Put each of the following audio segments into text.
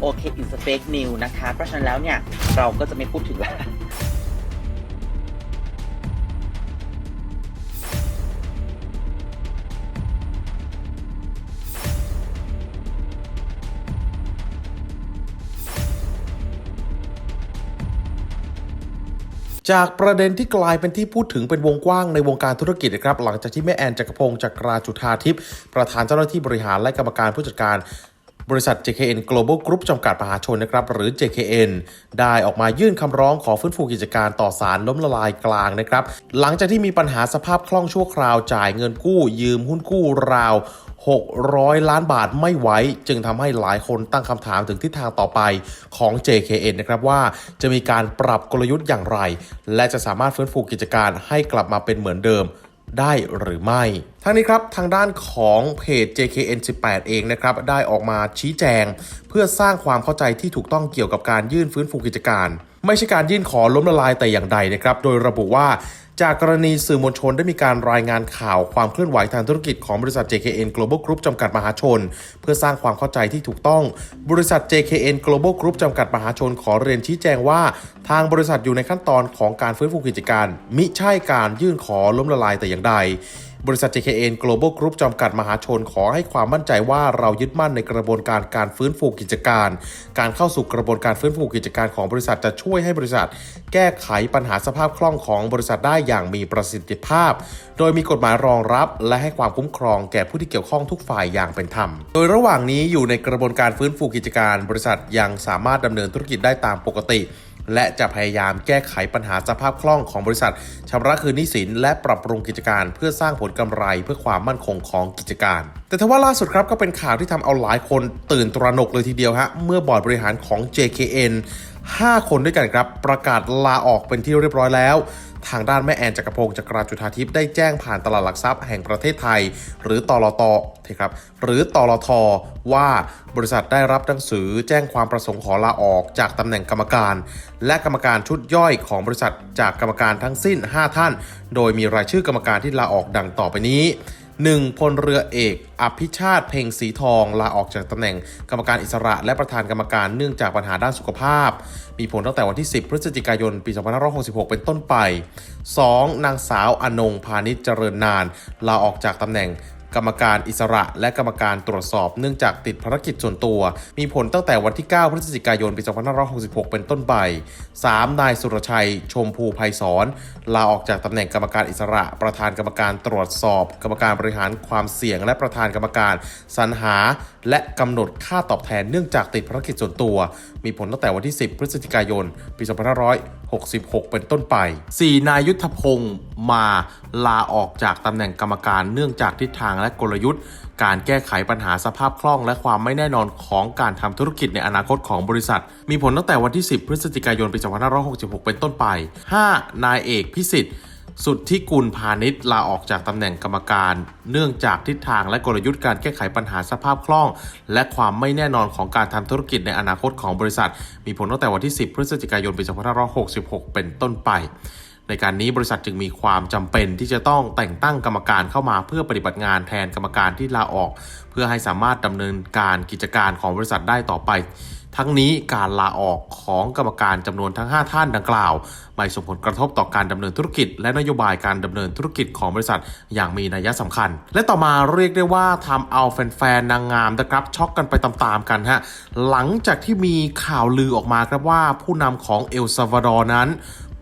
โอเคอินสเฟกนิวนะคะ เพราะฉะนั้นแล้วเนี่ย เราก็จะไม่พูดถึงแล้วจากประเด็นที่กลายเป็นที่พูดถึงเป็นวงกว้างในวงการธุรกิจนะครับหลังจากที่แม่แอนจักรพงศ์จักราจุธาทิพย์ประธานเจ้าหน้าที่บริหารและกรรมการผู้จัดการ บริษัท JKN Global Group จำกัดมหาชนนะครับหรือ JKN ได้ออกมายื่นคำร้องขอฟื้นฟูกิจการต่อสารล้มละลายกลางนะครับ หลังจากที่มีปัญหาสภาพคล่องชั่วคราวจ่ายเงินกู้ ยืมหุ้นกู้ราว600 ล้านบาทไม่ไหวจึงทำให้หลายคนตั้งคำถามถึงทิศทางต่อไปของ JKN นะครับว่าจะมีการปรับกลยุทธ์อย่างไร และจะสามารถฟื้นฟูกิจการให้กลับมาเป็นเหมือนเดิม ได้หรือไม่ ทั้งนี้ครับทางด้านของเพจ JKN 18 เองนะครับได้ออกมาชี้แจง เพื่อสร้างความเข้าใจที่ถูกต้องเกี่ยวกับการยื่นฟื้นฟูกิจการ ไม่ใช่การยื่นขอล้มละลายแต่อย่างใดนะครับ โดยระบุว่า จากกรณีสื่อมวลชนได้มีการรายงานข่าวความเคลื่อนไหวทางธุรกิจของบริษัท JKN Global Group จำกัดมหาชน เพื่อสร้างความเข้าใจที่ถูกต้อง บริษัท JKN Global Group จำกัดมหาชนขอเรียนชี้แจงว่า ทางบริษัทอยู่ในขั้นตอนของการฟื้นฟูกิจการ มิใช่การยื่นขอล้มละลายแต่อย่างใดบริษัท JKN Global Group จำกัดมหาชนขอให้ความมั่นใจว่าเรายึดมั่นในกระบวนการการฟื้นฟูกิจการ การเข้าสู่กระบวนการฟื้นฟูกิจการของบริษัทจะช่วยให้บริษัท แก้ไขปัญหาสภาพคล่องของบริษัทได้อย่างมีประสิทธิภาพ โดยมีกฎหมายรองรับและให้ความคุ้มครองแก่ผู้ที่เกี่ยวข้องทุกฝ่ายอย่างเป็นธรรม โดยระหว่างนี้อยู่ในกระบวนการฟื้นฟูกิจการ บริษัทยังสามารถดำเนินธุรกิจได้ตามปกติและจะพยายามแก้ไขปัญหาสภาพคล่องของบริษัทชำระคืนหนี้สิน และปรับปรุงกิจการเพื่อสร้างผลกำไรเพื่อความมั่นคงของกิจการ แต่ทว่าล่าสุดครับก็เป็นข่าวที่ทำเอาหลายคนตื่นตระหนกเลยทีเดียวฮะเมื่อบอร์ดบริหารของ JKN 5 คนด้วยกันครับ ประกาศลาออกเป็นที่เรียบร้อยแล้ว ทางด้านแม่แอนจักรพงศ์จักราจุธาทิพย์ได้แจ้งผ่านตลาดหลักทรัพย์แห่งประเทศไทย หรือตลตครับหรือตลทว่าบริษัทได้รับหนังสือแจ้งความประสงค์ขอลาออกจากตำแหน่งกรรมการ และกรรมการชุดย่อยของบริษัทจากกรรมการทั้งสิ้น 5 ท่าน โดยมีรายชื่อกรรมการที่ลาออกดังต่อไปนี้ 1. พลเรือเอก อภิชาติเพ่งสีทอง ลาออกจากตำแหน่งกรรมการอิสระ และประธานกรรมการเนื่องจากปัญหาด้านสุขภาพ มีผลตั้งแต่วันที่ 10 พฤศจิกายน ปี 2566 เป็นต้นไป 2. นางสาวอนงพาณิชเจริญนาน ลาออกจากตำแหน่ง กรรมการอิสระ และกรรมการตรวจสอบเนื่องจากติดภารกิจส่วนตัว มีผลตั้งแต่วันที่ 9 พฤศจิกายน ปี 2566 เป็นต้นไป 3. นายสุรชัย ชมพูไพศรลาออกจากตำแหน่งกรรมการอิสระ ประธานกรรมการตรวจสอบ กรรมการบริหารความเสี่ยง และประธานกรรมการสรรหา และกำหนดค่าตอบแทนเนื่องจากติดภารกิจส่วนตัว มีผลตั้งแต่วันที่ 10 พฤศจิกายน ปี 2566 เป็นต้นไป 4. นายยุทธพงศ์มาลาออกจากตำแหน่งกรรมการเนื่องจากทิศทางและกลยุทธ์ การแก้ไขปัญหาสภาพคล่องและความไม่แน่นอนของการทำธุรกิจในอนาคตของบริษัท มีผลตั้งแต่วันที่ 10 พฤศจิกายนปี2566 เป็นต้นไป 5. นายเอกพิสิทธิ์สุดที่กุลพาณิชย์ลาออกจากตำแหน่งกรรมการ เนื่องจากทิศทางและกลยุทธ์การแก้ไขปัญหาสภาพคล่อง และความไม่แน่นอนของการทำธุรกิจในอนาคตของบริษัท มีผลตั้งแต่วันที่ 10 พฤศจิกายนปี2566 เป็นต้นไป ในการนี้บริษัทจึงมีความจำเป็นที่จะต้องแต่งตั้งกรรมการเข้ามาเพื่อปฏิบัติงานแทนกรรมการที่ลาออก เพื่อให้สามารถดำเนินการกิจการของบริษัทได้ต่อไป ทั้งนี้การลาออกของกรรมการจำนวนทั้ง 5 ท่านดังกล่าวไม่ส่งผลกระทบต่อการดำเนินธุรกิจ และนโยบายการดำเนินธุรกิจของบริษัทอย่างมีนัยสำคัญ และต่อมาเรียกได้ว่าทำเอาแฟนๆนางงามนะครับช็อกกันไปตามๆกันฮะหลังจากที่มีข่าวลือออกมาครับว่าผู้นำของเอลซาวาดอร์นั้น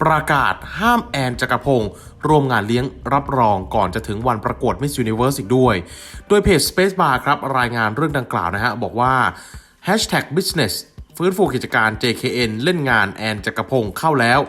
ประกาศห้ามแอนจักรพงศ์ร่วมงานเลี้ยงรับรองก่อนจะถึงวันประกวด Miss Universe อีกด้วย โดยเพจ Space Bar ครับรายงานเรื่องดังกล่าวนะฮะ บอกว่า Hashtag Business ฟื้นฟูกิจการ JKN เล่นงานแอนจักรพงศ์เข้าแล้ว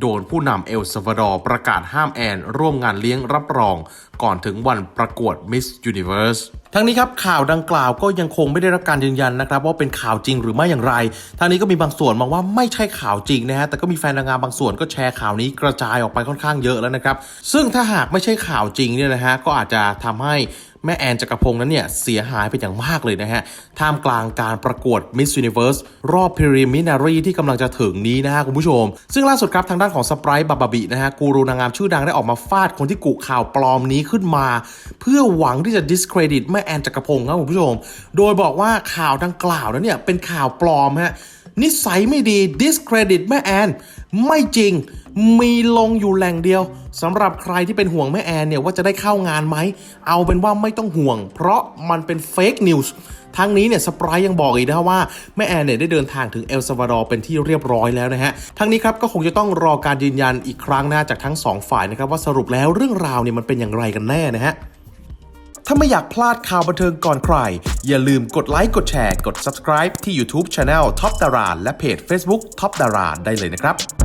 โดนผู้นำเอลซาวาดอร์ประกาศห้ามแอนร่วมงานเลี้ยงรับรอง ก่อนถึงวันประกวด Miss Universe ทั้งนี้ครับข่าวดังกล่าวก็ยังคงไม่ได้รับการยืนยันนะครับว่าเป็นข่าวจริงหรือไม่อย่างไร ทางนี้ก็มีบางส่วนมองว่าไม่ใช่ข่าวจริงนะฮะแต่ก็มีแฟนนางงามบางส่วนก็แชร์ข่าวนี้กระจายออกไปค่อนข้างเยอะแล้วนะครับ ซึ่งถ้าหากไม่ใช่ข่าวจริงเนี่ยนะฮะก็อาจจะทำให้ แม่แอนจักรพงศ์นั้นเนี่ยเสียหายเป็นอย่างมากเลยนะฮะ ท่ามกลางการประกวด Miss Universe รอบ Preliminary ที่กำลังจะถึงนี้นะฮะคุณผู้ชม ซึ่งล่าสุดครับทางด้านของสปร์บาบาบินะฮะกูรูนางงามชื่อดังได้ออกมาฟาดคนที่กุข่าวปลอมนี้ขึ้นมา เพื่อหวังที่จะ discredit แม่แอนจักรพงศ์ครับคุณผู้ชม โดยบอกว่าข่าวดังกล่าวนั้นเนี่ยเป็นข่าวปลอมฮะ นิสัยไม่ดี discredit แม่แอน ไม่จริง มีลงอยู่แหล่งเดียวสำหรับใครที่เป็นห่วงแม่แอนเนี่ยว่าจะได้เข้างานไหม เอาเป็นว่าไม่ต้องห่วง เพราะมันเป็นเฟกนิวส์ทั้งนี้เนี่ยสปรายยังบอกอีกนะว่าแม่แอนเนี่ยได้เดินทางถึงเอลซาวาดอร์เป็นที่เรียบร้อยแล้วนะฮะ ทั้งนี้ครับก็คงจะต้องรอการยืนยันอีกครั้งหนะจากทั้งสองฝ่ายนะครับว่าสรุปแล้วเรื่องราวเนี่ยมันเป็นอย่างไรกันแน่นะฮะ ถ้าไม่อยากพลาดข่าวบันเทิงก่อนใคร อย่าลืมกดไลค์กดแชร์กด subscribe ที่ YouTube Channel Top Dara และเพจ Facebook Top Dara ได้เลยนะครับ